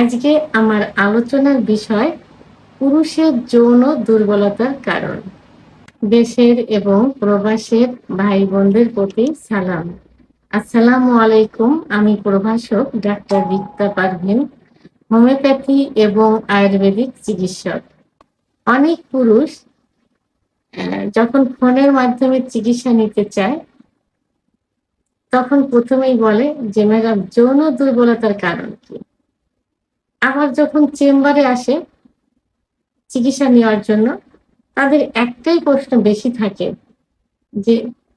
আজকে আমার আলোচনার বিষয় পুরুষের যৌন দুর্বলতার কারণ। দেশের এবং প্রবাসের ভাই বোনদের প্রতি সালাম। আসসালামু আলাইকুম, আমি প্রভাষক ডাক্তার রিক্তা পারভিন, হোমিওপ্যাথি এবং আয়ুর্বেদিক চিকিৎসক। অনেক পুরুষ যখন ফোনের মাধ্যমে চিকিৎসা নিতে চায়, তখন প্রথমেই বলে যে, ম্যাডাম, যৌন দুর্বলতার কারণ কি? আবার যখন চেম্বারে আসে চিকিৎসা নেওয়ার জন্য, তাদের একটাই প্রশ্ন বেশি থাকে যে,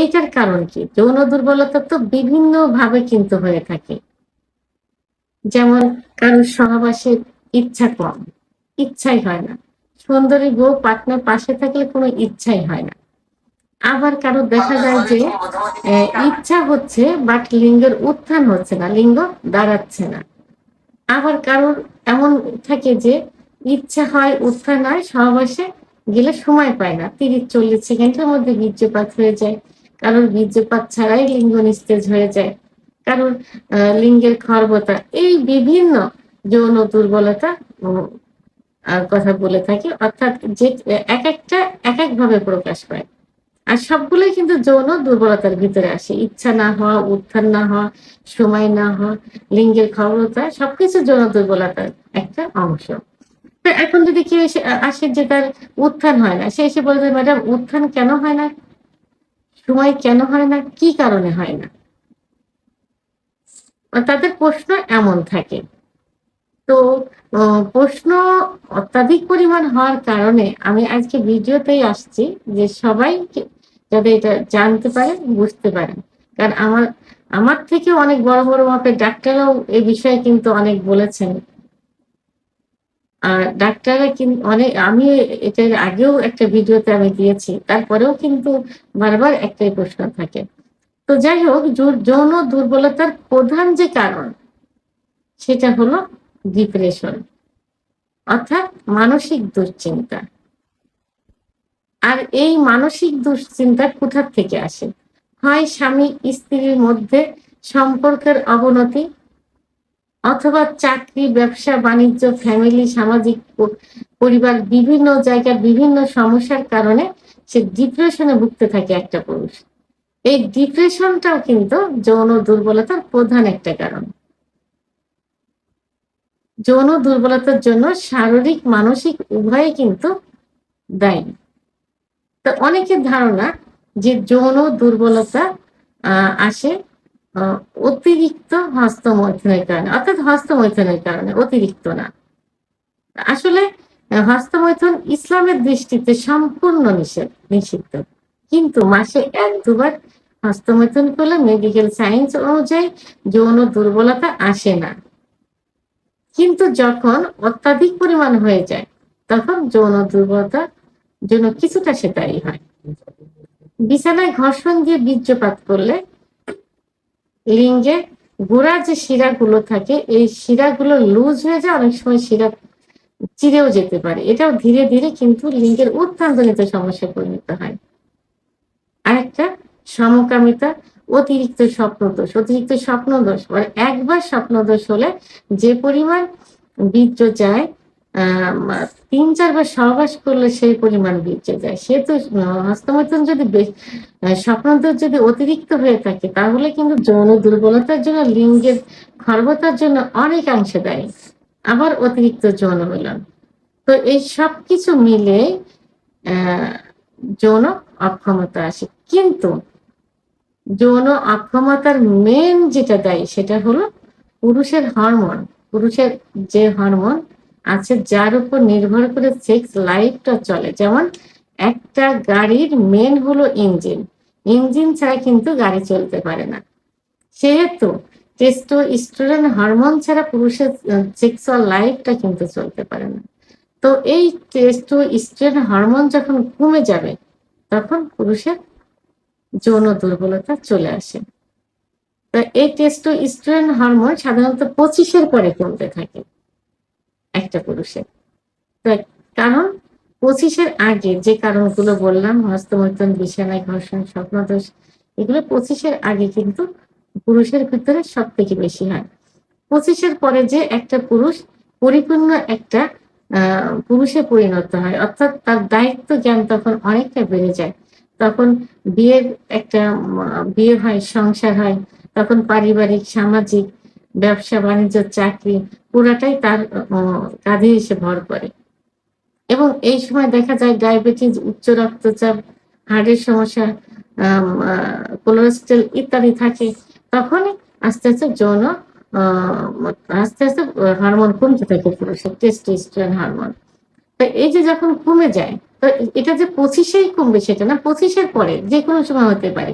এইটার কারণ কি? যৌন দুর্বলতা তো বিভিন্ন ভাবে কিন্তু হয়ে থাকে। যেমন কারোর সহবাসের ইচ্ছা কম, ইচ্ছাই হয় না। সুন্দরী বউ পার্টনার পাশে থাকলে কোনো ইচ্ছাই হয় না। আবার কারও দেখা যায় যে ইচ্ছা হচ্ছে, বাট লিঙ্গের উত্থান হচ্ছে না, লিঙ্গ দাঁড়াচ্ছে না। আবার কারোর এমন থাকে যে ইচ্ছা হয় উত্থান হয় সহবাসে গেলে সময় পায় না। তিরিশ চল্লিশ সেকেন্ডের মধ্যে বীর্যপাত হয়ে যায়। কারোর বীর্যপাত ছাড়াই লিঙ্গ নিস্তেজ হয়ে যায়। কারোর লিঙ্গের খর্বতা এই বিভিন্ন যৌন দুর্বলতা কথা বলে থাকি। অর্থাৎ যে এক একটা, এক এক ভাবে প্রকাশ পায়। আর সবগুলোই কিন্তু যৌন দুর্বলতার ভিতরে আসে। ইচ্ছা না হওয়া, উত্থান না হওয়া, সময় না হওয়া, লিঙ্গের খবরতা সবকিছু যৌন দুর্বলতার একটা অংশ। এখন যদি কেউ এসে আসে যে তার উত্থান হয় না, সে এসে বলবে, ম্যাডাম, উত্থান কেন হয় না? সময় কেন হয় না? কি কারণে হয় না? তাদের প্রশ্ন এমন থাকে। তো প্রশ্ন অত্যাধিক পরিমাণ হওয়ার কারণে আমি আজকে ভিডিওতেই আসছি যে সবাই যাতে এটা জানতে পারে বুঝতে পারে কারণ আমার আমার থেকে অনেক বড় বড় মাপের ডাক্তাররাও এই বিষয়ে কিন্তু অনেক বলেছেন। আর ডাক্তাররা কিন্তু অনেক, আমি এটার আগেও একটা ভিডিওতে আমি দিয়েছি, তারপরেও কিন্তু বারবার একটাই প্রশ্ন থাকে। তো যাই হোক যৌন দুর্বলতার প্রধান যে কারণ, সেটা হলো ডিপ্রেশন, অর্থাৎ মানসিক দুশ্চিন্তা। আর এই মানসিক দুশ্চিন্তা কোথার থেকে আসে? হয় স্বামী স্ত্রীর মধ্যে সম্পর্কের অবনতি অথবা চাকরি, ব্যবসা, বাণিজ্য ফ্যামিলি সামাজিক পরিবার, বিভিন্ন জায়গার বিভিন্ন সমস্যার কারণে সে ডিপ্রেশনে ভুগতে থাকে একটা পুরুষ। এই ডিপ্রেশনটাও কিন্তু যৌন দুর্বলতার প্রধান একটা কারণ। যৌন দুর্বলতার জন্য শারীরিক, মানসিক উভয়ে কিন্তু দায়ী। তো অনেকের ধারণা যে যৌন দুর্বলতা আসে অতিরিক্ত হস্তমৈথুনের কারণে, অর্থাৎ হস্তমৈথুনের কারণে, অতিরিক্ত না। আসলে হস্তমৈথুন ইসলামের দৃষ্টিতে সম্পূর্ণ নিষেধ, নিষিদ্ধ। কিন্তু মাসে এক, দুবার হস্তমৈথুন করলে মেডিকেল সায়েন্স অনুযায়ী যৌন দুর্বলতা আসে না। কিন্তু যখন অত্যাধিক পরিমাণ হয়ে যায়, তখন যৌন দুর্বলতার জন্য কিছুটা সে দায়ী হয়। বিছানায় ঘর্ষণ দিয়ে বীর্যপাত করলে লিঙ্গে গোড়া যে শিরাগুলো থাকে, এই শিরাগুলো লুজ হয়ে যায়, অনেক সময় শিরা চিরেও যেতে পারে। এটাও ধীরে ধীরে কিন্তু লিঙ্গের উত্থানজনিত সমস্যায় পরিণত হয়। আরেকটা, সমকামিতা, অতিরিক্ত স্বপ্নদোষ। অতিরিক্ত স্বপ্নদোষ মানে একবার স্বপ্নদোষ হলে যে পরিমাণ বীর্য যায় তিন চারবার সহবাস করলে সেই পরিমাণ বীর্য যায়। সে তো হস্তমৈথুন যদি স্বপ্নদোষ যদি অতিরিক্ত হয়ে থাকে, তাহলে কিন্তু যৌন দুর্বলতার জন্য, লিঙ্গের খর্বতার জন্য অনেকাংশে দেয়। আবার অতিরিক্ত যৌন মিলন। তো এই সব কিছু মিলে যৌন অক্ষমতা আসে। কিন্তু যৌন অক্ষমতার মেন যেটা দেয়, সেটা হলো পুরুষের হরমোন পুরুষের যে হরমোন আছে যার উপর নির্ভর করে সেক্স লাইফটা চলে। যেমন একটা গাড়ির মেন হলো ইঞ্জিন ইঞ্জিন ছাড়া কিন্তু গাড়ি চলতে পারে না। সেহেতু টেস্টো স্টুডেন্ট হরমোন ছাড়া পুরুষের সেক্সুয়াল লাইফটা কিন্তু চলতে পারে না। তো এই টেস্টো স্টুডেন্ট হরমোন যখন কমে যাবে, তখন পুরুষের যৌন দুর্বলতা চলে আসে। তো এই টেস্টো স্টুডেন্ট হরমোন সাধারণত পঁচিশের পরে কমতে থাকে। একটা পুরুষের। কারণ পঁচিশের আগে যে কারণগুলো বললাম, হস্তমৈথুন বিছানায় ঘর্ষণ, স্বপ্নদোষ, এগুলো পঁচিশের আগে কিন্তু পুরুষের ভিতরে সব থেকে বেশি হয়। পঁচিশের পরে যে একটা পুরুষ পরিপূর্ণ একটা পুরুষে পরিণত হয়, অর্থাৎ তার দায়িত্ব জ্ঞান তখন অনেকটা বেড়ে যায়। তখন বিয়ের একটা, বিয়ে হয়, সংসার হয়, তখন পারিবারিক, সামাজিক ব্যবসা, বাণিজ্য, চাকরি পুরাটাই তার কাঁধে এসে ভর করে। এবং এই সময় দেখা যায় ডায়াবেটিস, উচ্চ রক্তচাপ হার্টের সমস্যা কোলেস্ট্রল ইত্যাদি থাকে, তখনই আস্তে আস্তে যৌন আস্তে আস্তে হরমোন কমতে থাকে পুরুষের টেস্টোস্টেরন হরমোন। তো এই যে যখন কমে যায়, তো এটা যে পঁচিশেই কমবে সেটা না, পঁচিশের পরে যে কোনো সময় হতে পারে।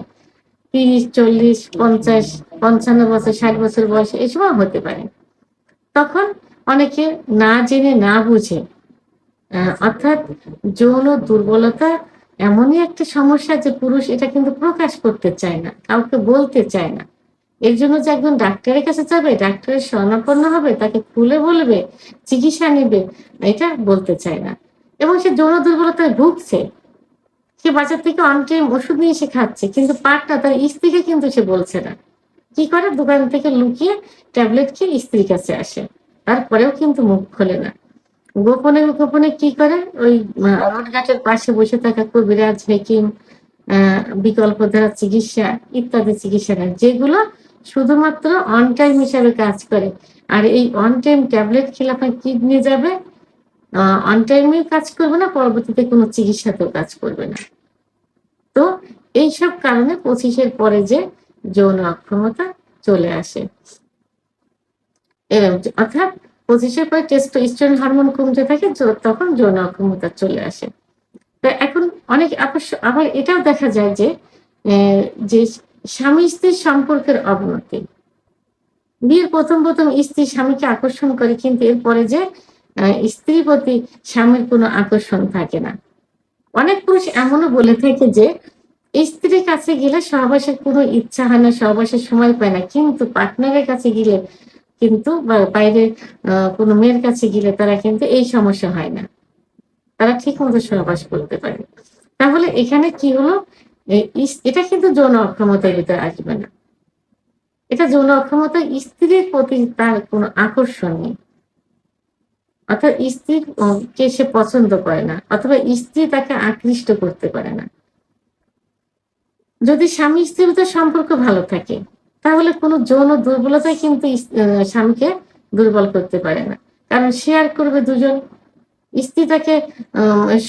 তিরিশ, চল্লিশ, পঞ্চাশ, পঞ্চান্ন বছর, ষাট বছর বয়সে এই সময় হতে পারে। তখন অনেকে না জেনে, না বুঝে অর্থাৎ যৌন দুর্বলতা এমনই একটা সমস্যা যে পুরুষ এটা কিন্তু প্রকাশ করতে চায় না, কাউকে বলতে চায় না। এর জন্য যে একজন ডাক্তারের কাছে যাবে, ডাক্তারের শরণাপন্ন হবে, তাকে খুলে বলবে, চিকিৎসা নেবে, এটা বলতে চায় না। এবং সে যৌন দুর্বলতায় ভুগছে। সে বাজার থেকে অন টাইম ওষুধ নিয়ে সে খাচ্ছে, কিন্তু পার্টটা তার স্ত্রীকে কিন্তু সে বলছে না। কি করে? দোকান থেকে লুকিয়ে ট্যাবলেট খেয়ে স্ত্রীর কাছে আসে। তারপরেও কিন্তু মুখ খোলে না। গোপনে গোপনে কি করে? ওই রোড ঘাটের পাশে বসে থাকা কবিরাজ, হেকিম বিকল্প ধারা চিকিৎসা ইত্যাদি চিকিৎসা নেয় যেগুলো শুধুমাত্র অন টাইম হিসাবে কাজ করে। আর এই অন টাইম ট্যাবলেট খেলে আপনার কিডনি যাবে অন টাইমে কাজ করবে না, পরবর্তীতে কোনো চিকিৎসাতেও কাজ করবে না। তো এইসব কারণে পঁচিশের পরে যে যৌন অক্ষমতা চলে আসে। অর্থাৎ পঁচিশের পরে টেস্টোস্টেরন হরমোন কমতে থাকে তখন যৌন অক্ষমতা চলে আসে। তো এখন অনেক আবার এটাও দেখা যায় যে যে স্বামী স্ত্রীর সম্পর্কের অবনতি। বিয়ের প্রথম প্রথম স্ত্রী স্বামীকে আকর্ষণ করে কিন্তু এরপরে যে স্ত্রীর প্রতি স্বামীর কোনো আকর্ষণ থাকে না। অনেক পুরুষ এমনও বলে থাকে যে, স্ত্রীর কাছে গেলে সহবাসের কোনো ইচ্ছা হয় না, সহবাসের সময় পায় না। কিন্তু পার্টনারের কাছে গেলে কিন্তু বাইরে কোনো মেয়ের কাছে গেলে তারা কিন্তু এই সমস্যা হয় না। তারা ঠিক মতো সহবাস করতে পারে। তাহলে এখানে কি হলো? এটা কিন্তু যৌন অক্ষমতার ভিতরে আসবে না। এটা যৌন অক্ষমতা স্ত্রীর প্রতি তার কোনো আকর্ষণ নেই। অর্থাৎ স্ত্রীর উম, কে সে পছন্দ করে না অথবা স্ত্রী তাকে আকৃষ্ট করতে পারে না। যদি স্বামী স্ত্রীর ভিতরে সম্পর্ক ভালো থাকে তাহলে কোনো যৌন দুর্বলতা কিন্তু স্বামীকে দুর্বল করতে পারে না। কারণ শেয়ার করবে দুজন। স্ত্রী তাকে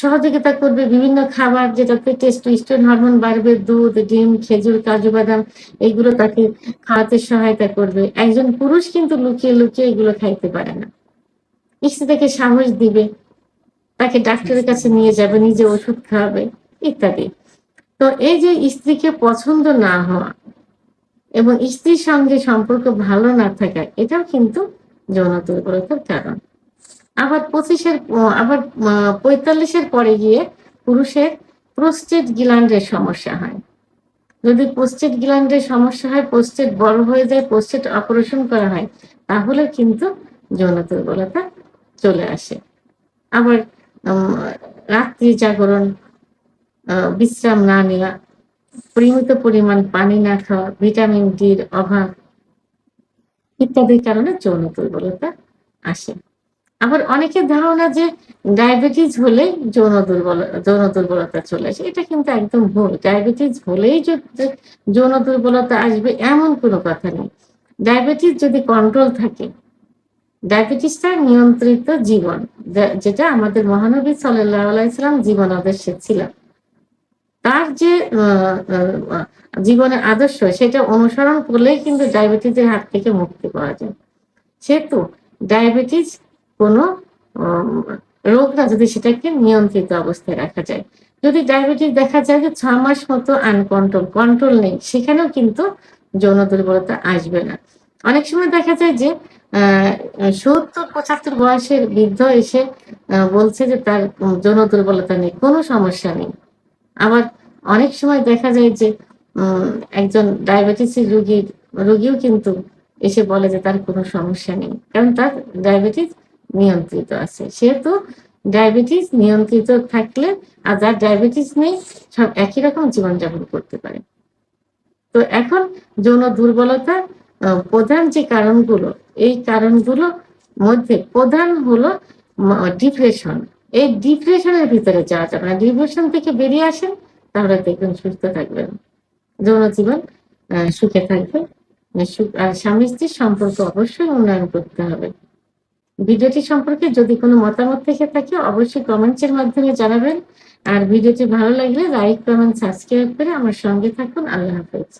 সহযোগিতা করবে বিভিন্ন খাবার যেটাতে টেস্টোস্টেরন হরমোন বাড়বে দুধ ডিম খেজুর কাজু বাদাম এগুলো তাকে খাওয়াতে সহায়তা করবে। একজন পুরুষ কিন্তু লুকিয়ে লুকিয়ে এগুলো খাইতে পারে না। স্ত্রী তাকে সাহস দিবে, তাকে ডাক্তারের কাছে নিয়ে যাবে, নিজে ওষুধ খাওয়াবে, ইত্যাদি। তো এই যে স্ত্রীকে পছন্দ না হওয়া এবং স্ত্রীর সঙ্গে সম্পর্ক ভালো না থাকা, এটাও কিন্তু যৌন দুর্বলতার কারণ। আবার পঁচিশের, আবার পঁয়তাল্লিশের পরে গিয়ে পুরুষের প্রোস্টেট গ্ল্যান্ডের সমস্যা হয়। যদি পোস্টেট গ্ল্যান্ডের সমস্যা হয় পোস্টেট বড় হয়ে যায় পোস্টেট অপারেশন করা হয়, তাহলে কিন্তু যৌন দুর্বলতা চলে আসে। আবার রাত্রি জাগরণ বিশ্রাম না নেওয়া, পরিমিত পরিমাণ পানি না খাওয়া, ভিটামিন ডির অভাব ইত্যাদির কারণে যৌন দুর্বলতা আসে। আবার অনেকের ধারণা যে ডায়াবেটিস হলে যৌন দুর্বল, যৌন দুর্বলতা চলে আসে, এটা কিন্তু একদম ভুল। ডায়াবেটিস হলেই যৌন দুর্বলতা আসবে এমন কোনো কথা নেই। ডায়াবেটিস যদি কন্ট্রোল থাকে ডায়াবেটিসটা নিয়ন্ত্রিত জীবন যেটা আমাদের মহানবী আলাইসালাম জীবন আদর্শে ছিল। তার যে জীবনের আদর্শ, সেটা অনুসরণ করলেই কিন্তু ডায়াবেটিসের হাত থেকে মুক্তি পাওয়া যায়। সেহেতু ডায়াবেটিস কোনো রোগ না, যদি সেটাকে নিয়ন্ত্রিত অবস্থায় রাখা যায়। যদি ডায়াবেটিস দেখা যায় যে ছ মাস মতো আনকন্ট্রোল, কন্ট্রোল নেই, সেখানেও কিন্তু যৌন দুর্বলতা আসবে না। অনেক সময় দেখা যায় যে সত্তর, পঁচাত্তর বয়সের বৃদ্ধ এসে বলছে যে তার যৌন দুর্বলতা নেই, কোনো সমস্যা নেই। আবার অনেক সময় দেখা যায় যে একজন ডায়াবেটিসের রুগীর, রোগীও কিন্তু এসে বলে যে তার কোনো সমস্যা নেই। কারণ তার ডায়াবেটিস নিয়ন্ত্রিত আছে। সেহেতু ডায়াবেটিস নিয়ন্ত্রিত থাকলে আর যার ডায়াবেটিস নেই, সব একই রকম জীবনযাপন করতে পারে। তো এখন যৌন দুর্বলতা প্রধান যে কারণগুলো, এই কারণগুলো মধ্যে প্রধান হলো ডিপ্রেশন এই ডিপ্রেশনের ভিতরে যাওয়া যাবে না। ডিপ্রেশন থেকে বেরিয়ে আসেন, তাহলে দেখবেন সুস্থ থাকবেন। যৌন জীবন সুখে থাকবে আর স্বামী স্ত্রীর সম্পর্ক অবশ্যই উন্নয়ন করতে হবে। ভিডিওটি সম্পর্কে যদি কোনো মতামত থেকে থাকে, অবশ্যই কমেন্টসের মাধ্যমে জানাবেন। আর ভিডিওটি ভালো লাগলে লাইক কমেন্ট সাবস্ক্রাইব করে আমার সঙ্গে থাকুন। আল্লাহ হাফেজ।